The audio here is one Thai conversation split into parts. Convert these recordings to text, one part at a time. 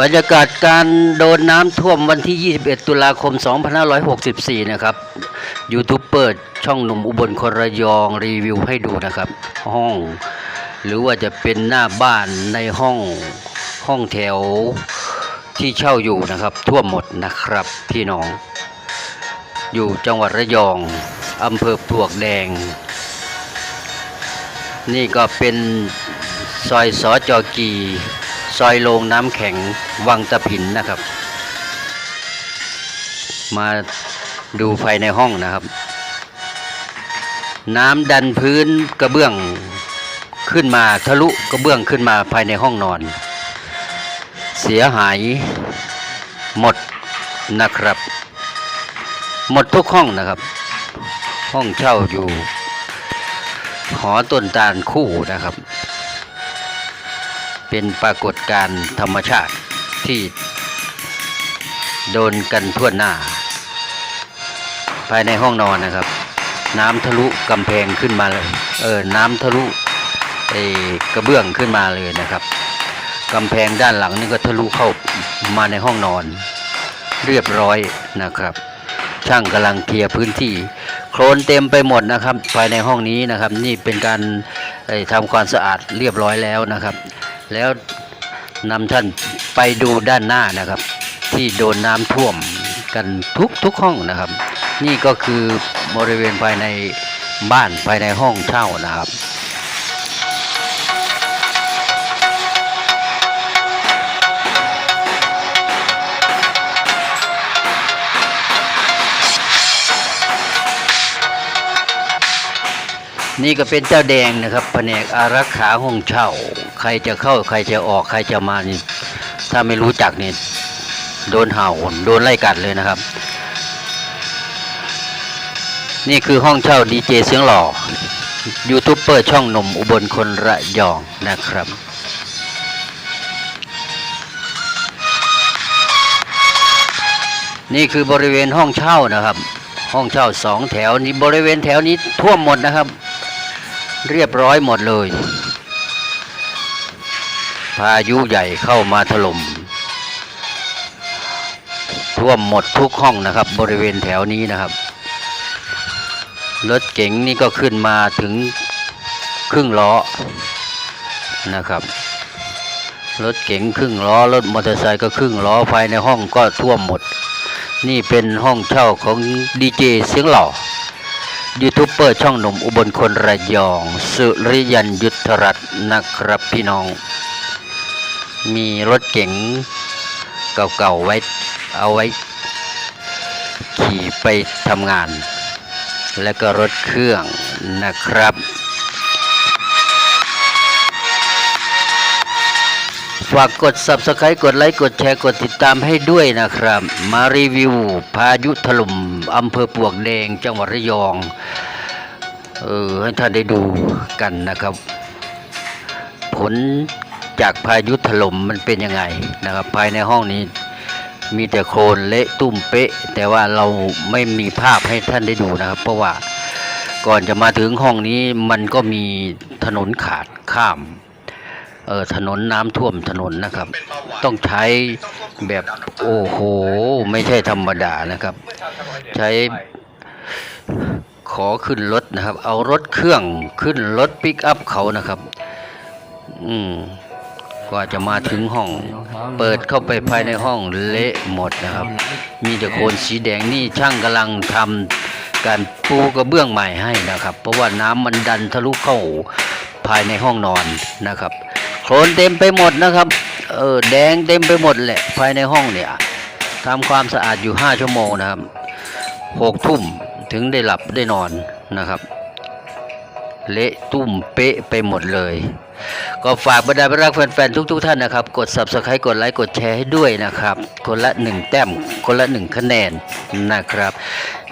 บรรยากาศการโดนน้ำท่วมวันที่ 21 ตุลาคม 2564 นะครับ ยูทูบเบอร์ช่องหนุ่มอุบลคนระยองรีวิวให้ดูนะครับ ห้อง หรือว่าจะเป็นหน้าบ้านในห้องห้องแถวที่เช่าอยู่นะครับ ท่วมหมดนะครับพี่น้อง อยู่จังหวัดระยองอำเภอปลวกแดง นี่ก็เป็นซอยสอจอกี ซอยโรงน้ำแข็งวังตะผินนะครับ มาดูภายในห้องนะครับ น้ำดันพื้นกระเบื้องขึ้นมาทะลุกระเบื้องขึ้นมาภายในห้องนอน เสียหายหมดนะครับ หมดทุกห้องนะครับ ห้องเช่าอยู่หอต้นตาลคู่นะครับ เป็นปรากฏการณ์ธรรมชาติที่โดนกันทั่วหน้า ภายในห้องนอนนะครับ น้ำทะลุกำแพงขึ้นมาเลยเออน้ำทะลุไอ้กระเบื้องขึ้นมาเลยนะครับกำแพงด้านหลังนี่ก็ทะลุเข้ามาในห้องนอน เรียบร้อยนะครับ ช่างกำลังเคลียร์พื้นที่ โคลนเต็มไปหมดนะครับ ภายในห้องนี้นะครับ นี่เป็นการทำความสะอาดเรียบร้อยแล้วนะครับ แล้วนำท่านไปดูด้านหน้านะครับ ที่โดนน้ำท่วมกันทุกทุกห้องนะครับ นี่ก็คือบริเวณภายในบ้านภายในห้องเช่านะครับนี่ก็เป็นเจ้าแดงนะครับแผนกอารักขาห้องเช่า ใครจะเข้าใครจะออกใครจะมานี่ ถ้าไม่รู้จักนี่โดนเห่าโดนไล่กัดเลยนะครับ นี่คือห้องเช่าดีเจเสียงหล่อยูทูบเบอร์ช่องหนุ่มอุบลคนระยองนะครับนี่คือบริเวณห้องเช่านะครับ ห้องเช่าสองแถวนี้บริเวณแถวนี้ท่วมหมดนะครับ เรียบร้อยหมดเลย พายุใหญ่เข้ามาถล่มท่วมหมดทุกห้องนะครับ บริเวณแถวนี้นะครับ รถเก๋งนี่ก็ขึ้นมาถึงครึ่งล้อนะครับ รถเก๋งครึ่งล้อ รถมอเตอร์ไซค์ก็ครึ่งล้อภายในห้องก็ท่วมหมด นี่เป็นห้องเช่าของดีเจเสียงหล่อยูทูบเบอร์ช่องหนุ่มอุบลคนระยอง สุริยันยุทธรัตน์นะครับพี่น้อง มีรถเก๋งเก่าๆไว้เอาไว้ ขี่ไปทำงาน และก็รถเครื่องนะครับ ฝากกด subscribe กดไลค์ กดแชร์ กดติดตามให้ด้วยนะครับ มารีวิว พายุถล่มอำเภอปวกแดงจังหวัดระยองเออให้ท่านได้ดูกันนะครับ ผล จากพายุถล่มมันเป็นยังไงนะครับ ภายในห้องนี้มีแต่โคลนเละตุ้มเป๊ะ แต่ว่าเราไม่มีภาพให้ท่านได้ดูนะครับ เพราะว่าก่อนจะมาถึงห้องนี้มันก็มีถนนขาดข้ามเออถนนน้ำท่วมถนนนะครับ ต้องใช้แบบโอ้โห ไม่ใช่ธรรมดานะครับ ใช้ขอขึ้นรถนะครับ เอารถเครื่องขึ้นรถปิกอัพเขานะครับ อืม กว่าจะมาถึงห้อง เปิดเข้าไปภายในห้องเละหมดนะครับ มีแต่โคลนสีแดงนี่ช่างกำลังทำการปูกระเบื้องใหม่ให้นะครับ เพราะว่าน้ำมันดันทะลุเข้าภายในห้องนอนนะครับ โคลนเต็มไปหมดนะครับ เออแดงเต็มไปหมดแหละภายในห้องเนี่ยทำความสะอาดอยู่ห้าชั่วโมงนะครับหกทุ่มถึงได้หลับได้นอนนะครับ เละตุ้มเป๊ะไปหมดเลย ก็ฝากบรรดาพรักแฟนๆ ทุกๆ ท่านนะครับ กด subscribe กดไลค์กดแชร์ให้ด้วยนะครับ คนละหนึ่งแต้ม คนละหนึ่งคะแนนนะครับ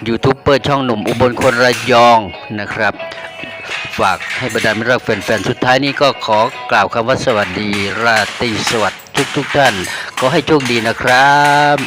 ยูทูบเบอร์ช่องหนุ่มอุบลคนระยองนะครับ ฝากให้บรรดามิตรรักแฟนๆ สุดท้ายนี้ก็ขอกล่าวคำว่าสวัสดี ราตรีสวัสดิ์ทุกๆ ท่านขอให้โชคดีนะครับ